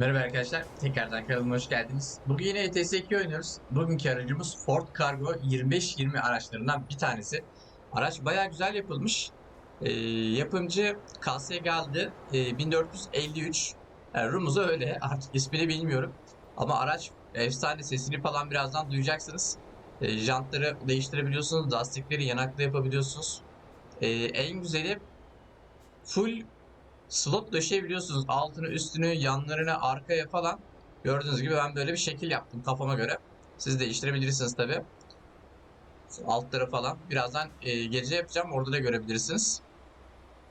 Merhaba arkadaşlar, tekrardan kanalıma hoş geldiniz. Bugün yine ETS 2 oynuyoruz. Bugünkü aracımız Ford Cargo 2520 araçlarından bir tanesi. Araç bayağı güzel yapılmış. Ee, yapımcı KS geldi 1453. Yani Rumuz'a öyle, artık ismini bilmiyorum. Ama araç efsane, sesini falan birazdan duyacaksınız. Ee, jantları değiştirebiliyorsunuz, lastikleri yanaklı yapabiliyorsunuz. Ee, en güzeli full slot döşeyebiliyorsunuz. Altını, üstünü, yanlarını, arkaya falan. Gördüğünüz gibi ben böyle bir şekil yaptım kafama göre. Siz değiştirebilirsiniz tabi. Altları falan. Birazdan e, gece yapacağım. Orada da görebilirsiniz.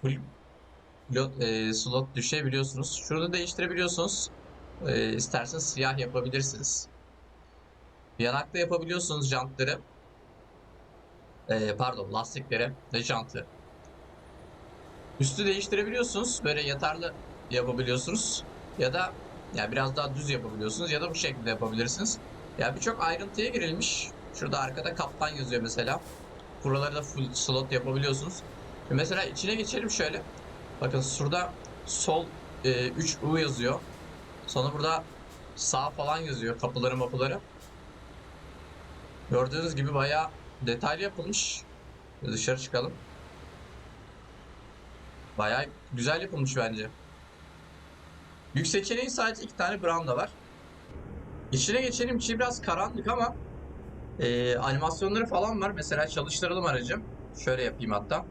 Full pilot, e, slot düşebiliyorsunuz. Şurada değiştirebiliyorsunuz. E, isterseniz siyah yapabilirsiniz. Yanakta yapabiliyorsunuz jantları. E, pardon lastikleri ve jantı. Üstü değiştirebiliyorsunuz. Böyle yatarlı yapabiliyorsunuz. Ya da ya biraz daha düz yapabiliyorsunuz ya da bu şekilde yapabilirsiniz. Ya birçok ayrıntıya girilmiş. Şurada arkada kaptan yazıyor mesela. Buraları da full slot yapabiliyorsunuz. Mesela içine geçelim şöyle. Bakın şurada sol e, 3 U yazıyor. Sonra burada sağ falan yazıyor kapıları mapıları. Gördüğünüz gibi bayağı detaylı yapılmış. Dışarı çıkalım. Bayağı güzel yapılmış bence. Yük seçeneği sadece iki tane branda var. İçine geçelim. İçi biraz karanlık ama e, animasyonları falan var. Mesela çalıştıralım aracı. Şöyle yapayım hatta.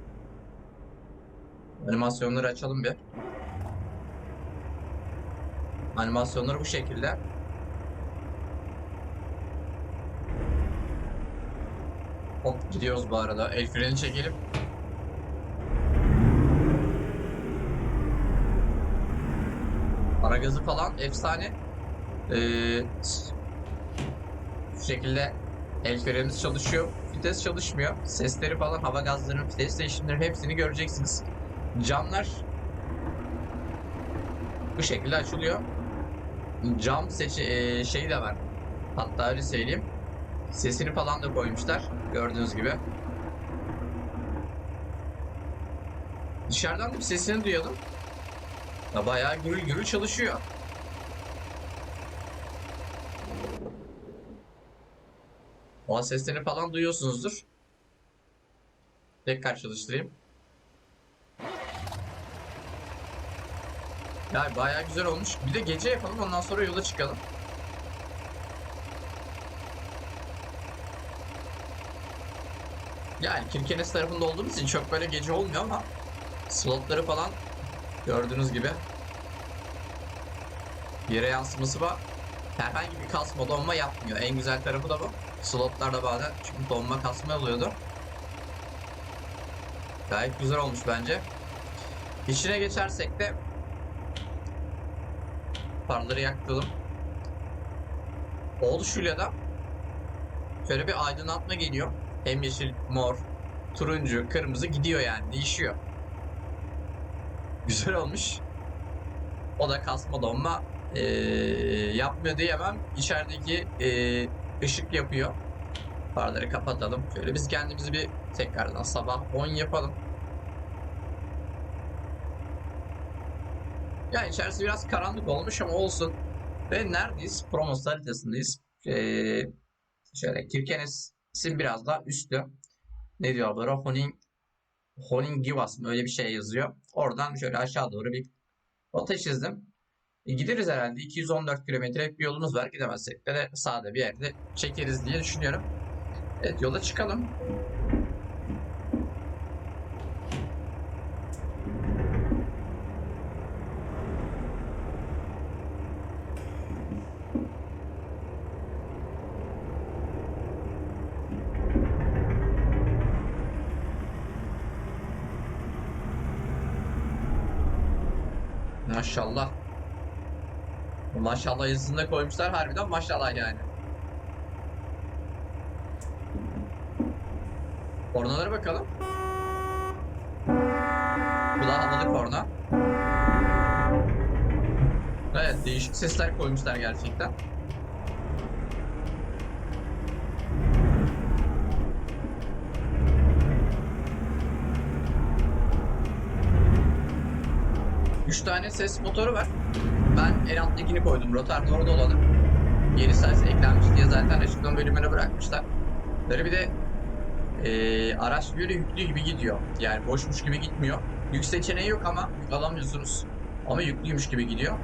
Animasyonları açalım bir. Animasyonları bu şekilde. Hop gidiyoruz bu arada. El freni çekelim. Ara gazı falan efsane. Ee, şu şekilde el frenimiz çalışıyor. Vites çalışmıyor. Sesleri falan hava gazlarının vites değişimleri hepsini göreceksiniz. Camlar bu şekilde açılıyor. Cam seçi e, şeyi de var. Hatta öyle söyleyeyim. Sesini falan da koymuşlar. Gördüğünüz gibi. Dışarıdan da bir sesini duyalım. Ya bayağı gürül gürül çalışıyor. O seslerini falan duyuyorsunuzdur. Tekrar çalıştırayım. Ya bayağı güzel olmuş. Bir de gece yapalım ondan sonra yola çıkalım. Yani Kirkenes tarafında olduğumuz için çok böyle gece olmuyor ama slotları falan gördüğünüz gibi yere yansıması var. Herhangi bir kasma donma yapmıyor. En güzel tarafı da bu. Slotlarda bazen çünkü donma kasma oluyordu. Gayet güzel olmuş bence. İçine geçersek de farları yaktıralım. Oluşuyla da şöyle bir aydınlatma geliyor. Hem yeşil, mor, turuncu, kırmızı gidiyor yani değişiyor. Güzel olmuş. O da kasma donma ee, yapmıyor diyemem. İçerideki ee, ışık yapıyor. Farları kapatalım. Şöyle biz kendimizi bir tekrardan sabah 10 yapalım. Yani içerisi biraz karanlık olmuş ama olsun. Ve neredeyiz? Promos haritasındayız. Ee, şöyle Kirkenes'in biraz daha üstü. Ne diyor böyle? Honing Honing Givas mı öyle bir şey yazıyor. Oradan şöyle aşağı doğru bir rota çizdim. E, gideriz herhalde. 214 kilometre bir yolumuz var. Gidemezsek de, de sağda bir yerde çekeriz diye düşünüyorum. Evet yola çıkalım. Maşallah. Maşallah yazısında koymuşlar harbiden maşallah yani. Kornalara bakalım. Bu da havalı korna. Evet değişik sesler koymuşlar gerçekten. Tane ses motoru var. Ben en alttakini koydum. Rotar orada olanı. Yeni sayısı eklenmiş diye zaten açıklama bölümüne bırakmışlar. Böyle bir de eee, araç böyle yüklü gibi gidiyor. Yani boşmuş gibi gitmiyor. Yük seçeneği yok ama yük alamıyorsunuz. Ama yüklüymüş gibi gidiyor.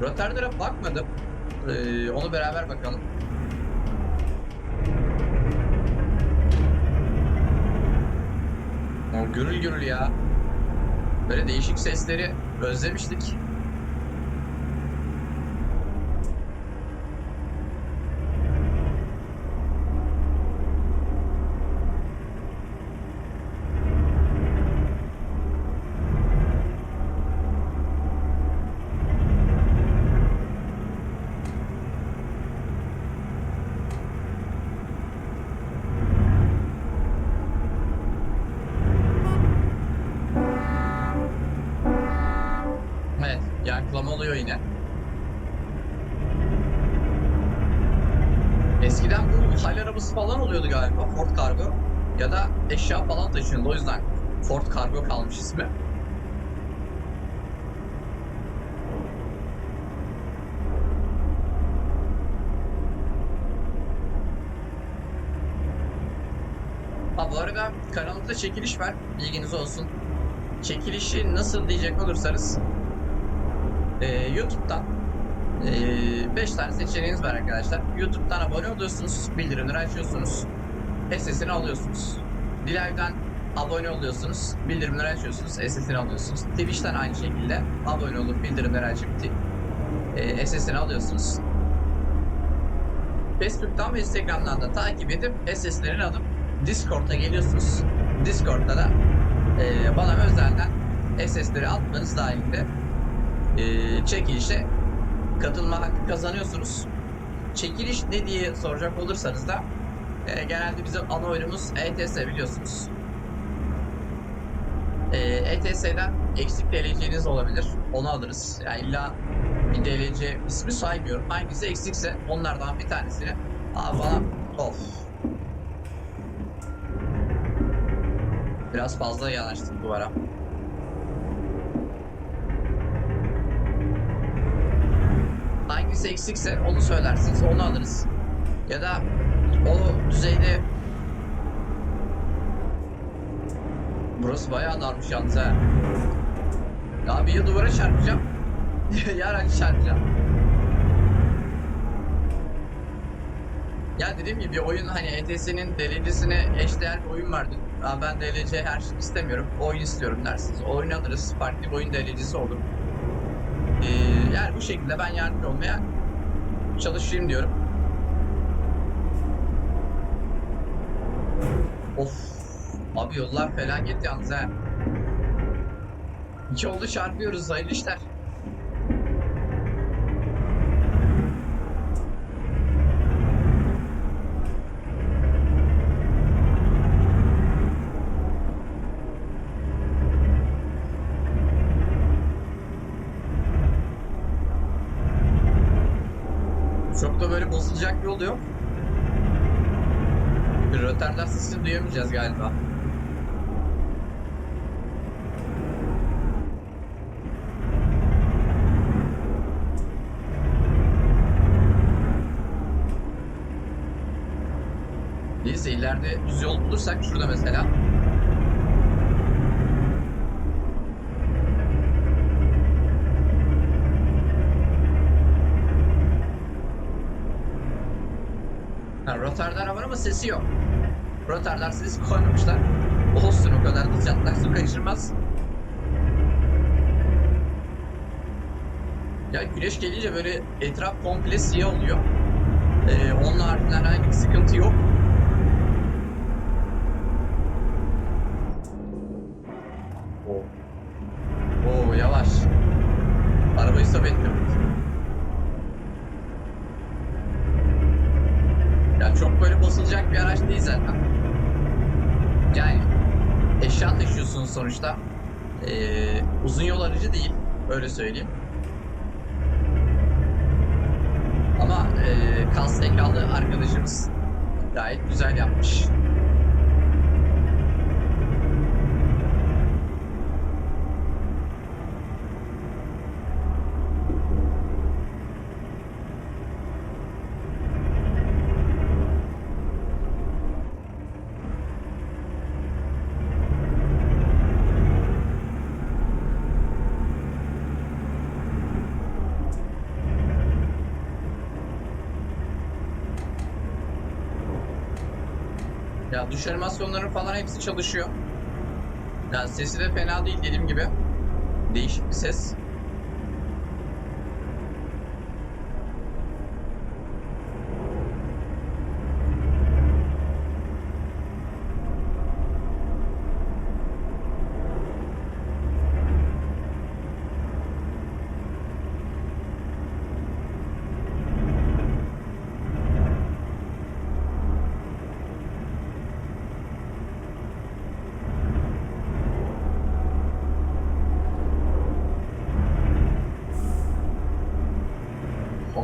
Rotterdam'a bakmadım. Ee, onu beraber bakalım. O gürül gürül ya. Böyle değişik sesleri özlemiştik. Evet, yankılama oluyor yine. Eskiden bu hal arabası falan oluyordu galiba Ford Cargo. Ya da eşya falan taşıyordu o yüzden Ford Cargo kalmış ismi. Ha bu arada kanalımızda çekiliş var. Bilginiz olsun. Çekilişi nasıl diyecek olursanız ee, YouTube'dan 5 tane seçeneğiniz var arkadaşlar. YouTube'dan abone oluyorsunuz, bildirimleri açıyorsunuz, SS'ini alıyorsunuz. Dilay'dan abone oluyorsunuz, bildirimleri açıyorsunuz, SS'ini alıyorsunuz. Twitch'ten aynı şekilde abone olup bildirimleri açıp e, SS'ini alıyorsunuz. Facebook'tan ve Instagram'dan da takip edip SS'lerini alıp Discord'a geliyorsunuz. Discord'da da e, bana özelden SS'leri atmanız dahilinde e, çekilişe katılma hakkı kazanıyorsunuz. Çekiliş ne diye soracak olursanız da e, genelde bizim ana oyunumuz ETS biliyorsunuz. E, ETS'den eksik DLC'niz olabilir. Onu alırız. Yani illa bir DLC ismi saymıyorum. Hangisi eksikse onlardan bir tanesini Aa, bana of Biraz fazla yanaştık duvara. Hangisi eksikse onu söylersiniz, onu alırız. Ya da o düzeyde Burası bayağı darmış yalnız ha. Ya bir ya duvara çarpacağım. ya araç çarpacağım. Ya dediğim gibi oyun hani ETS'nin DLC'sine eşdeğer bir oyun vardı. Ben DLC her şey istemiyorum. Oyun istiyorum dersiniz. Oyun alırız. Farklı bir oyun DLC'si olur. Ee, yani bu şekilde ben yardımcı olmaya çalışayım diyorum. Of. Abi yollar felaket yalnız ha. İki oldu çarpıyoruz hayırlı işler. Da bir yol yok. Bir Rotterdam sesini duyamayacağız galiba. Neyse ileride düz yol bulursak şurada mesela. Ha, Rotterdam var ama sesi yok. Rotterdam sesi koymamışlar. Olsun o kadar da jantlar su kaçırmaz. Ya güneş gelince böyle etraf komple siyah oluyor. Ee, onun haricinde herhangi bir sıkıntı yok. Oo. Oo yavaş. Arabayı stop ettirdik. Ya çok böyle basılacak bir araç değil zaten. Yani eşya taşıyorsunuz sonuçta. Ee, uzun yol aracı değil. Öyle söyleyeyim. Ama e, kas zekalı arkadaşımız gayet güzel yapmış. Ya duş animasyonları falan hepsi çalışıyor. Ya sesi de fena değil dediğim gibi. Değişik bir ses.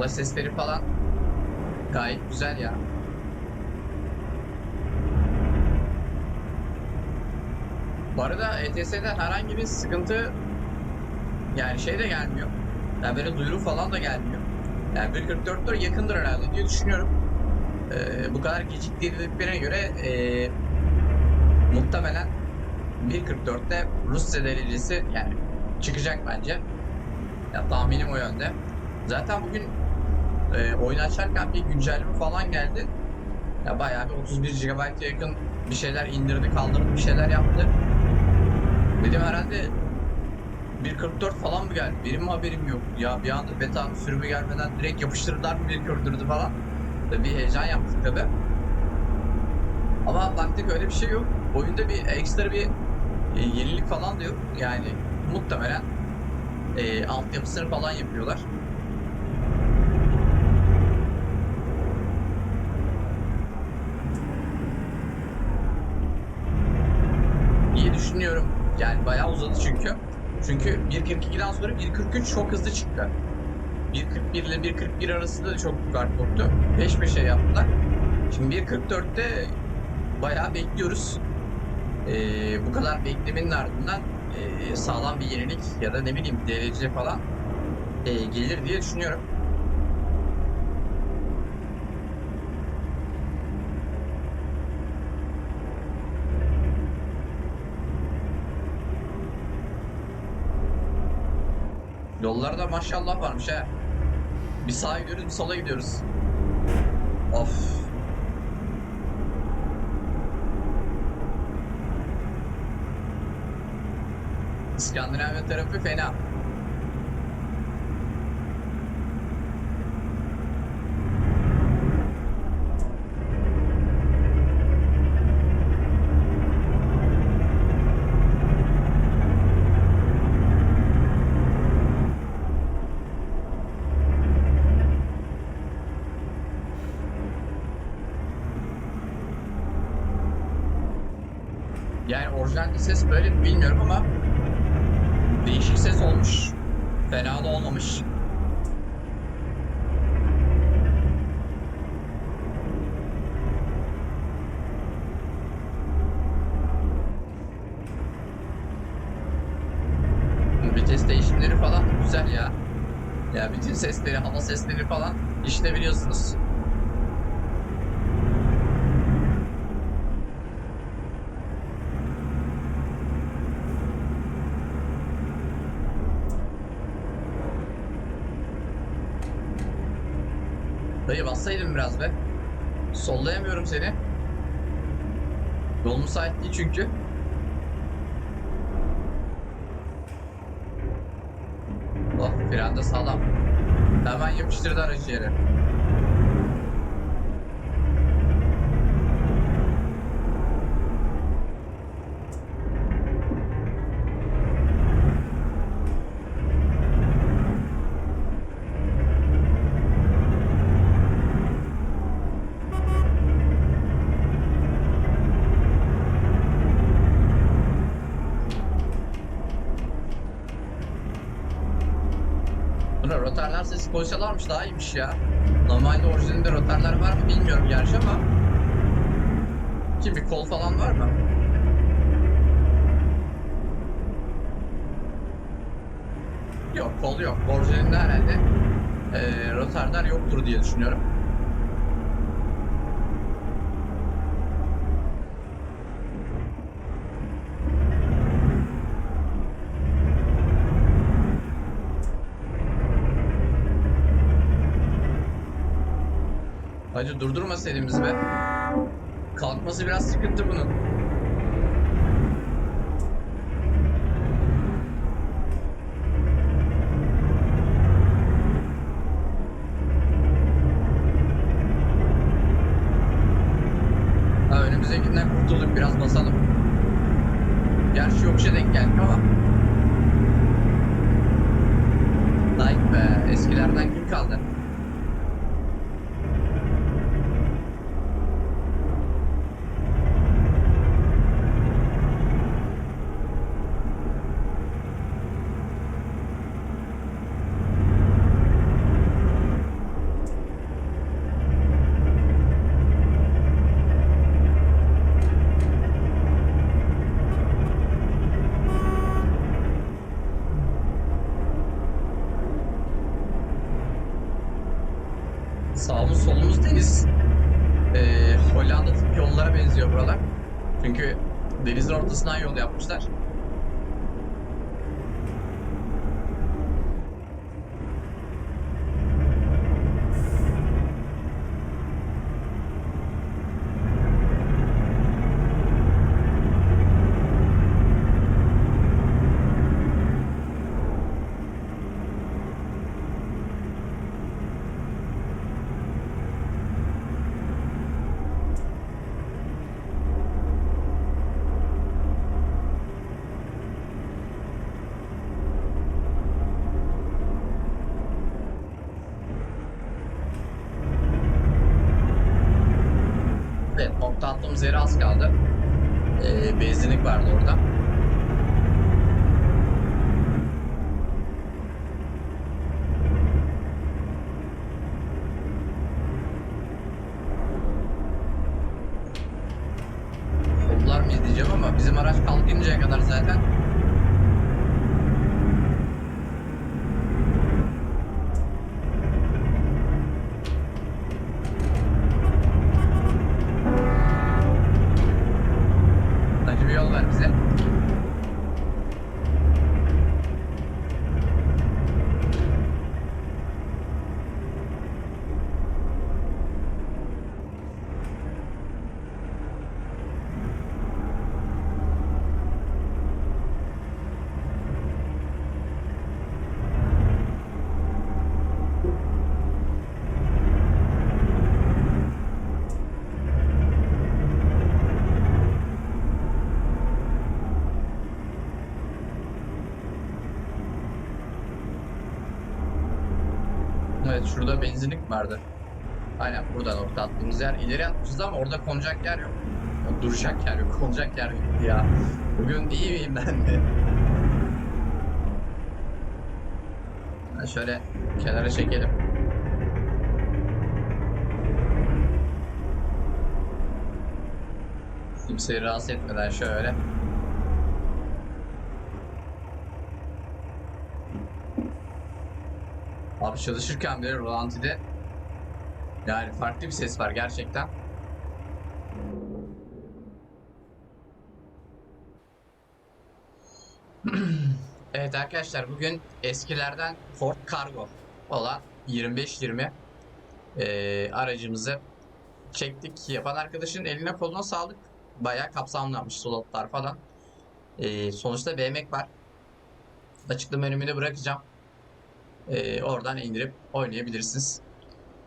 Sesleri falan gayet güzel ya. Bu arada ETS'den herhangi bir sıkıntı yani şey de gelmiyor. Yani böyle duyuru falan da gelmiyor. Yani 1.44'lere yakındır herhalde diye düşünüyorum. Ee, bu kadar geciktirdiklerine göre ee, muhtemelen 1.44'te Rusya derecesi yani çıkacak bence. Ya tahminim o yönde. Zaten bugün e, oyun açarken bir güncelleme falan geldi. Ya bayağı bir 31 GB'a yakın bir şeyler indirdi, kaldırdı, bir şeyler yaptı. Dedim herhalde 1.44 falan mı geldi? Benim haberim yok. Ya bir anda beta sürümü gelmeden direkt yapıştırdılar mı 1.44'ü falan. Tabii bir heyecan yaptık tabi. Ama baktık öyle bir şey yok. Oyunda bir ekstra bir e, yenilik falan da yok. Yani muhtemelen e, altyapısını falan yapıyorlar. diye düşünüyorum. Yani bayağı uzadı çünkü. Çünkü 1.42'den sonra 1.43 çok hızlı çıktı. 1.41 ile 1.41 arasında da çok fark yoktu. Peş peşe yaptılar. Şimdi 1.44'te bayağı bekliyoruz. Ee, bu kadar beklemenin ardından e, sağlam bir yenilik ya da ne bileyim DLC falan e, gelir diye düşünüyorum. Yollarda maşallah varmış ha. Bir sağa gidiyoruz bir sola gidiyoruz. Of. İskandinavya tarafı fena. Yani orijinal bir ses böyle mi bilmiyorum ama değişik ses olmuş. Fena da olmamış. Vites değişimleri falan güzel ya. Ya bütün sesleri, hava sesleri falan işte biliyorsunuz. Dayı bassaydın biraz be. Sollayamıyorum seni. Yol müsait değil çünkü. Oh frende sağlam. Hemen yapıştırdı aracı yere. Rotarlar sesi koysalarmış daha iyiymiş ya. Normalde orijinalinde rotarlar var mı bilmiyorum gerçi ama. Kim bir kol falan var mı? Yok kol yok. Orijinalinde herhalde eee rotarlar yoktur diye düşünüyorum. Hacı durdurmasaydın bizi be. kalkması biraz sıkıntı bunun. Ha, önümüzdekinden kurtulduk biraz basalım. Gerçi yokuşa denk geldik ama. Like be eskilerden kim kaldı? Buralar. Çünkü denizin ortasından yol yapmışlar. Attığımız yere az kaldı. Ee, benzinlik vardı orada. Soldular mıyız diyeceğim ama bizim araç kalkıncaya kadar zaten Hadi bir yol ver bize. Şurada benzinlik vardı. Aynen burada nokta attığımız yer. İleri atmışız ama orada konacak yer yok. Duracak yer yok, konacak yer yok ya. Bugün iyi miyim ben de? Ha, Şöyle kenara çekelim. Kimseyi rahatsız etmeden şöyle. Abi çalışırken bile rolantide yani farklı bir ses var gerçekten. Evet arkadaşlar bugün eskilerden Ford Cargo olan 2520 eee, aracımızı çektik. Yapan arkadaşın eline koluna sağlık. Bayağı kapsamlanmış slotlar falan. Eee, sonuçta BMX var. Açıklama menümüne bırakacağım. Ee, oradan indirip oynayabilirsiniz.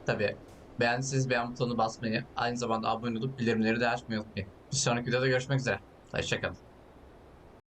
Tabi beğendiyseniz beğen butonuna basmayı, aynı zamanda abone olup bildirimleri de açmayı unutmayın. Bir sonraki videoda görüşmek üzere. Hoşçakalın.